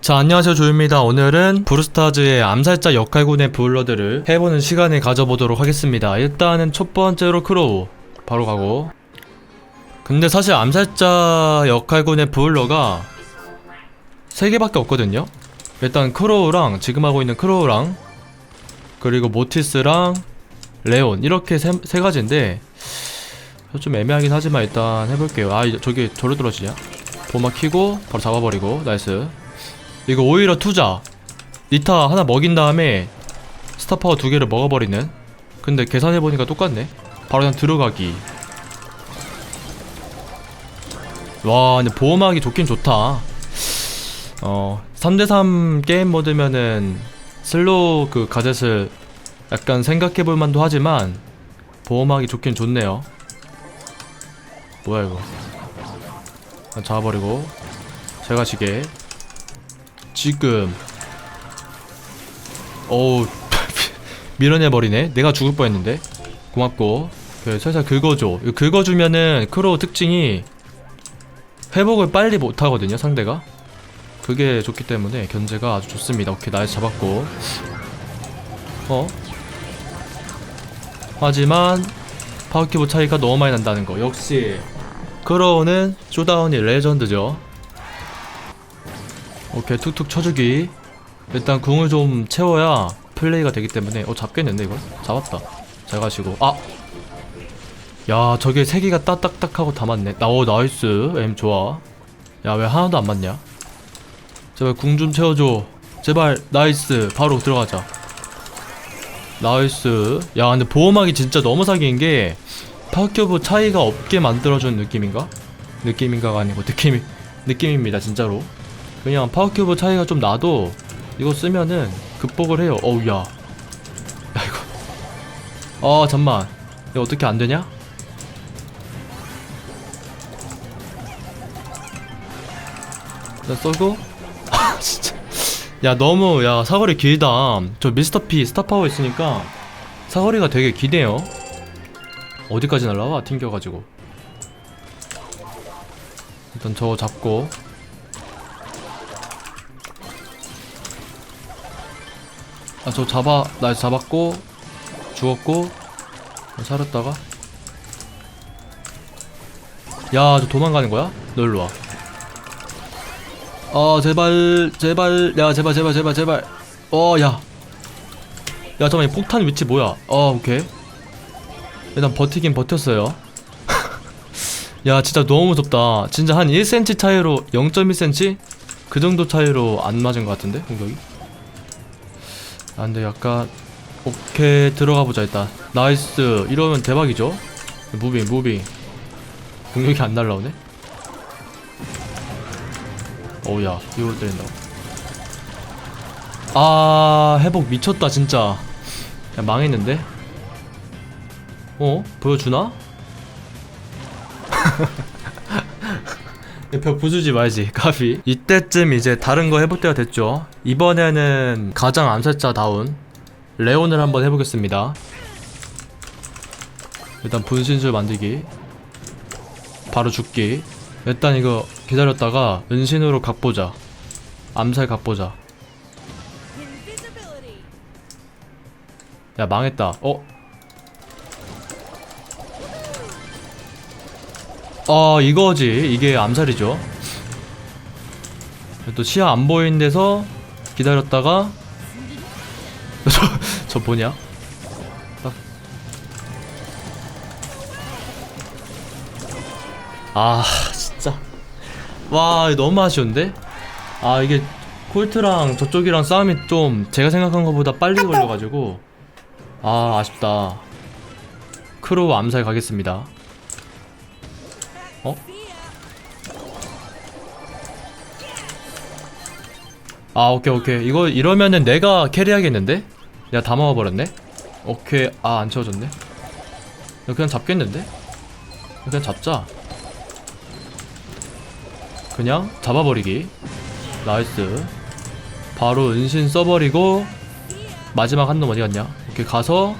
자 안녕하세요 조입니다. 오늘은 브루스타즈의 암살자 역할군의 브울러들을 해보는 시간을 가져보도록 하겠습니다. 일단은 첫 번째로 크로우 바로 가고. 근데 사실 암살자 역할군의 브울러가 3개밖에 없거든요? 일단 크로우랑 지금 하고 있는 크로우랑 그리고 모티스랑 레온 이렇게 세, 세 가지인데 좀 애매하긴 하지만 일단 해볼게요. 아 이- 저기 저로 떨어지냐? 보마 키고 바로 잡아버리고 나이스. 이거 오히려 투자. 리타 하나 먹인 다음에 스타파워 두 개를 먹어버리는. 근데 계산해보니까 똑같네. 바로 그냥 들어가기. 와 근데 보호막이 좋긴 좋다. 어 3대3 게임 모드면은 슬로우 그 가젯을 약간 생각해볼 만도 하지만 보호막이 좋긴 좋네요 뭐야 이거. 그냥 잡아버리고. 제가 시계 지금. 어우 밀어내버리네. 내가 죽을 뻔했는데. 고맙고. 그 살살 긁어줘. 긁어주면은 크로우 특징이 회복을 빨리 못하거든요 상대가. 그게 좋기 때문에 견제가 아주 좋습니다. 오케이 나이스 잡았고. 어? 하지만 파워키보 차이가 너무 많이 난다는 거. 역시 크로우는 쇼다운이 레전드죠. 오케이 툭툭 쳐주기. 일단 궁을 좀 채워야 플레이가 되기 때문에 어 잡겠는데 이걸? 잡았다. 잘 가시고. 아! 야 저게 세 개가 따딱딱 하고 다 맞네. 나오 나이스. 엠 좋아. 야 왜 하나도 안 맞냐? 제발 궁 좀 채워줘. 제발 나이스. 바로 들어가자. 나이스. 야 근데 보호막이 진짜 너무 사기인 게 파워큐브 차이가 없게 만들어준 느낌인가? 느낌인가가 아니고 느낌이 느낌입니다 진짜로. 그냥 파워큐브 차이가 좀 나도 이거 쓰면은 극복을 해요. 어우 야. 야 이거. 어 잠만. 이거 어떻게 안 되냐? 나 썰고? 아 진짜. 야 너무 야 사거리 길다. 저 미스터피 스타파워 있으니까 사거리가 되게 기네요 어디까지 날라와? 튕겨가지고. 일단 저거 잡고. 아 저 잡아 나 잡았고 죽었고 살았다가. 야 저 도망가는 거야? 너 일로 와. 아 제발 제발 야 제발 제발 제발 제발. 어야. 야 잠깐만 이 폭탄 위치 뭐야? 어 오케이 일단 버티긴 버텼어요. 야 진짜 너무 무섭다. 진짜 한 1cm 차이로 0.1cm? 그 정도 차이로 안 맞은 것 같은데 공격이? 아 근데 약간 오케이 들어가 보자 일단. 나이스. 이러면 대박이죠? 무빙 무빙. 공격이 안 날라오네? 어우야 이걸 때린다고 아 회복 미쳤다 진짜. 야, 망했는데 어? 보여주나? 벽 부수지 말지 가비 이때쯤 이제 다른 거 해볼 때가 됐죠 이번에는 가장 암살자다운 레온을 한번 해보겠습니다 일단 분신술 만들기 바로 죽기 일단 이거 기다렸다가 은신으로 각보자 암살 Invisibility. 야 망했다 어? 어 이거지. 이게 암살이죠. 또 시야 안 보이는 데서 기다렸다가 저, 저 뭐냐? 딱. 아 진짜. 와 너무 아쉬운데? 아 이게 콜트랑 저쪽이랑 싸움이 좀 제가 생각한 것보다 빨리 걸려가지고. 아 아쉽다. 크로우 암살 가겠습니다 어? 아 오케이 오케이 이거 이러면은 내가 캐리하겠는데? 내가 다 먹어버렸네? 오케이 아 안 채워졌네 그냥 잡겠는데? 그냥 잡자 그냥 잡아버리기 나이스 바로 은신 써버리고 마지막 한 놈 어디 갔냐 오케이 가서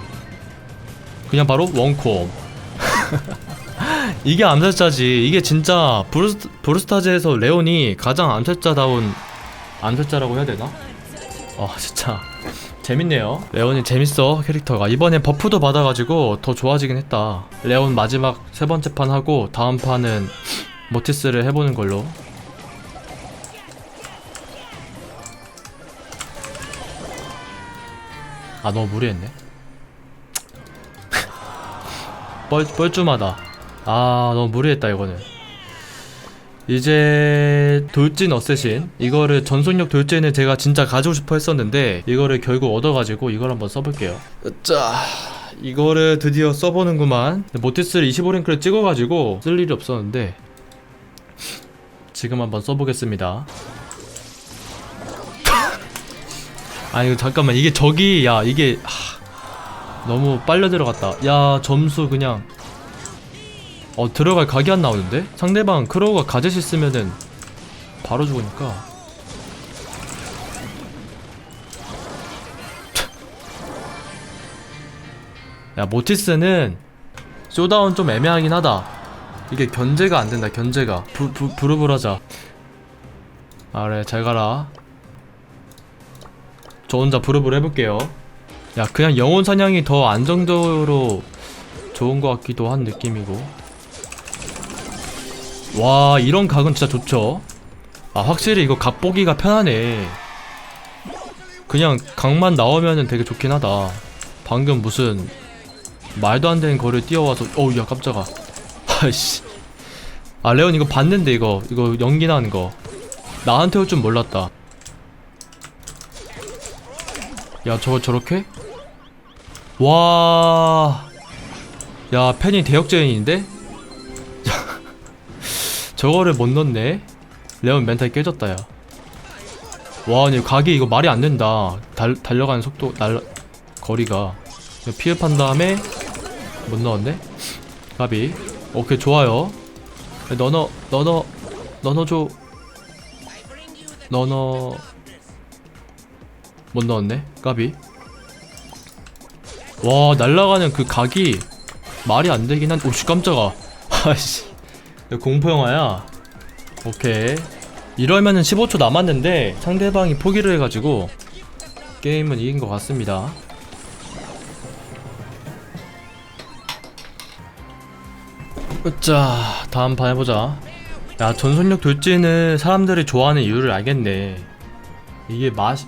그냥 바로 원콤 이게 암살자지. 이게 진짜 브루스, 브루스타즈에서 레온이 가장 암살자다운 암살자라고 해야 되나? 아 진짜. 재밌네요. 레온이 재밌어 캐릭터가. 이번엔 버프도 받아가지고 더 좋아지긴 했다. 레온 마지막 세 번째 판 하고 다음 판은 모티스를 해보는 걸로. 아 너무 무리했네. 뻘, 뻘쭘하다 아 너무 무리했다 이거는. 이제 돌진 어쌔신 이거를 전속력 돌진을 제가 진짜 가지고 싶어 했었는데 이거를 결국 얻어가지고 이걸 한번 써볼게요. 자 이거를 드디어 써보는구만. 모티스를 25랭크를 찍어가지고 쓸 일이 없었는데 지금 한번 써보겠습니다. 아 이거 잠깐만. 이게 저기 야 이게 하, 너무 빨려 들어갔다. 야 점수 그냥 어 들어갈 각이 안 나오는데? 상대방 크로우가 가젯이 쓰면은 바로 죽으니까. 야 모티스는 쇼다운 좀 애매하긴 하다. 이게 견제가 안 된다 견제가. 부, 부, 부르부라자. 아 그래 잘 가라. 저 혼자 부르부르 해볼게요. 야 그냥 영혼 사냥이 더 안정적으로 좋은 것 같기도 한 느낌이고 와 이런 각은 진짜 좋죠. 아 확실히 이거 각 보기가 편하네. 그냥 각만 나오면은 되게 좋긴 하다. 방금 무슨 말도 안 되는 거를 뛰어와서 어우 야 깜짝아. 아이씨. 아 레온 이거 봤는데 이거. 이거 연기 나는 거. 나한테 올 줄 몰랐다. 야 저거 저렇게? 와... 야 팬이 대역죄인인데? 저거를 못 넣네? 레온 멘탈 깨졌다 야. 와 근데 각이 이거 말이 안 된다. 달, 달려가는 속도 날 거리가 이거 피흡한 다음에 못 넣었네? 가비 오케이 좋아요 너너 너너 너너줘 너너 못 넣었네 까비 와 날라가는 그 각이 말이 안 되긴 한 오씨 깜짝아 이거 공포 영화야. 오케이. 이러면은 15초 남았는데 상대방이 포기를 해가지고 게임은 이긴 것 같습니다. 자 다음 판 해보자. 야 전속력 돌진을 사람들이 좋아하는 이유를 알겠네. 이게 맛이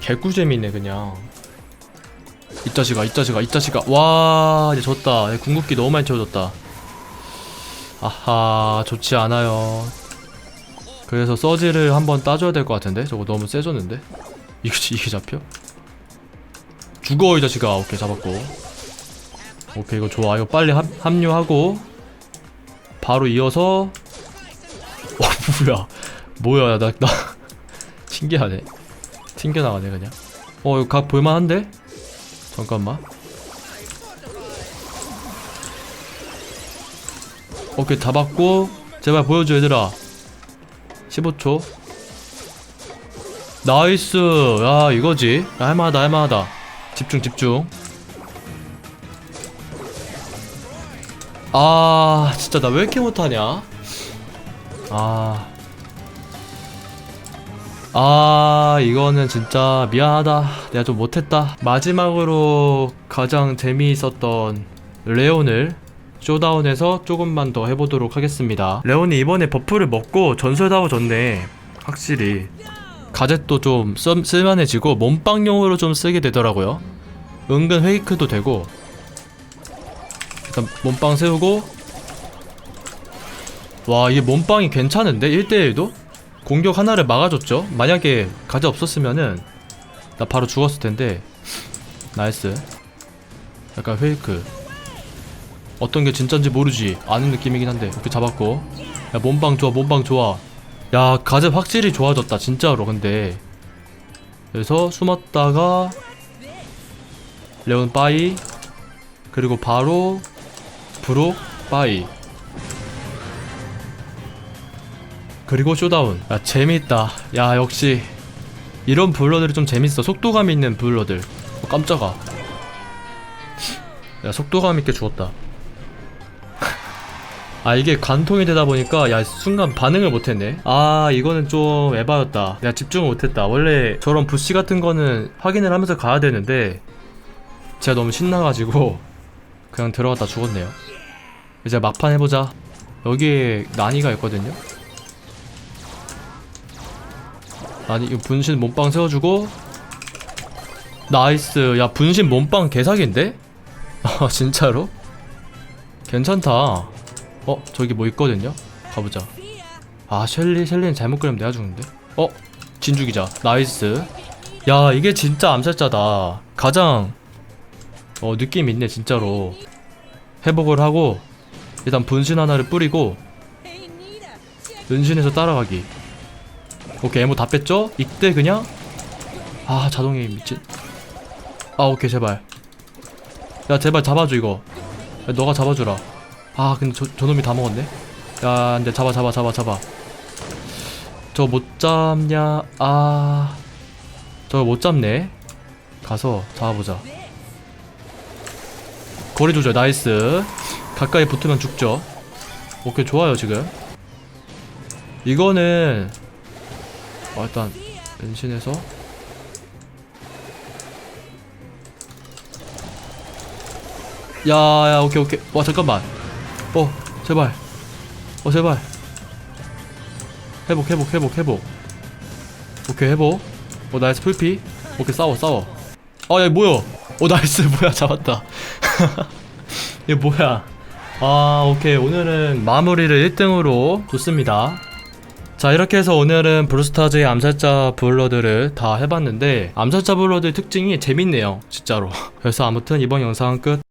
개꿀잼이네 그냥. 이 자식아 이 자식아 이 자식아. 와 이제 졌다. 얘 궁극기 너무 많이 채워졌다 아하 좋지 않아요. 그래서 서지를 한번 따줘야 될 것 같은데? 저거 너무 세졌는데? 이거 이게 잡혀? 죽어 이 자식아. 오케이 잡았고. 오케이 이거 좋아 이거 빨리 합, 합류하고. 바로 이어서. 어 뭐야. 뭐야. 나, 나 신기하네. 튕겨나가네 그냥. 어 이거 각 볼만한데? 잠깐만 오케이 잡았고 제발 보여줘 얘들아. 15초. 나이스. 야 이거지. 야, 할만하다 할만하다. 집중 집중. 아 진짜 나 왜 이렇게 못하냐? 아. 아, 이거는 진짜 미안하다. 내가 좀 못했다. 마지막으로 가장 재미있었던 레온을 쇼다운에서 조금만 더 해보도록 하겠습니다. 레온이 이번에 버프를 먹고 전설다워 졌네. 확실히. 가젯도 좀 쓸, 쓸만해지고 몸빵용으로 좀 쓰게 되더라고요. 은근 페이크도 되고 일단 몸빵 세우고 와 이게 몸빵이 괜찮은데? 1대1도? 공격 하나를 막아줬죠? 만약에 가젯 없었으면은 나 바로 죽었을 텐데 나이스 약간 페이크 어떤 게 진짠지 모르지 아는 느낌이긴 한데 오케이 잡았고. 야 몸빵 좋아 몸빵 좋아. 야 가젯 확실히 좋아졌다 진짜로 근데. 그래서 숨었다가 레온 빠이 그리고 바로 브록 빠이. 그리고 쇼다운. 야 재밌다. 야 역시 이런 블러들이 좀 재밌어. 속도감 있는 블러들. 어, 깜짝아. 야 속도감 있게 죽었다 아 이게 관통이 되다 보니까 야 순간 반응을 못했네. 아 이거는 좀 에바였다. 내가 집중을 못했다. 원래 저런 부시 같은 거는 확인을 하면서 가야 되는데 제가 너무 신나가지고 그냥 들어갔다 죽었네요. 이제 막판 해보자. 여기에 난이가 있거든요. 아니 이거 분신 몸빵 세워주고. 나이스. 야 분신 몸빵 개사기인데? 아 진짜로? 괜찮다 어 저기 뭐 있거든요? 가보자. 아 셸리 셸리는 잘못 그리면 내가 죽는데? 어 진죽이자. 나이스. 야 이게 진짜 암살자다. 가장 어 느낌 있네 진짜로. 회복을 하고 일단 분신 하나를 뿌리고 은신해서 따라가기. 오케이 에모 다 뺐죠? 이때 그냥? 아 자동에 미친. 아 오케이 제발. 야 제발 잡아줘 이거. 야, 너가 잡아주라 아 근데 저, 저놈이 다 먹었네. 야 근데 잡아 잡아 잡아 잡아. 저 못 잡냐? 아 저거 못 잡네. 가서 잡아보자. 거리 조절 나이스. 가까이 붙으면 죽죠. 오케이 좋아요 지금. 이거는 어, 일단 변신해서. 야야 오케이 오케이. 와 잠깐만 어 제발. 어 제발. 회복 회복 회복 회복. 오케이 회복. 어 나이스 풀피. 오케이 싸워 싸워. 아야 뭐야? 어 나이스. 뭐야 잡았다. 이게 뭐야? 아 오케이. 오늘은 마무리를 1등으로 좋습니다. 자 이렇게 해서 오늘은 브루스타즈의 암살자 블러드를 다 해봤는데 암살자 블러드의 특징이 재밌네요 진짜로. 그래서 아무튼 이번 영상은 끝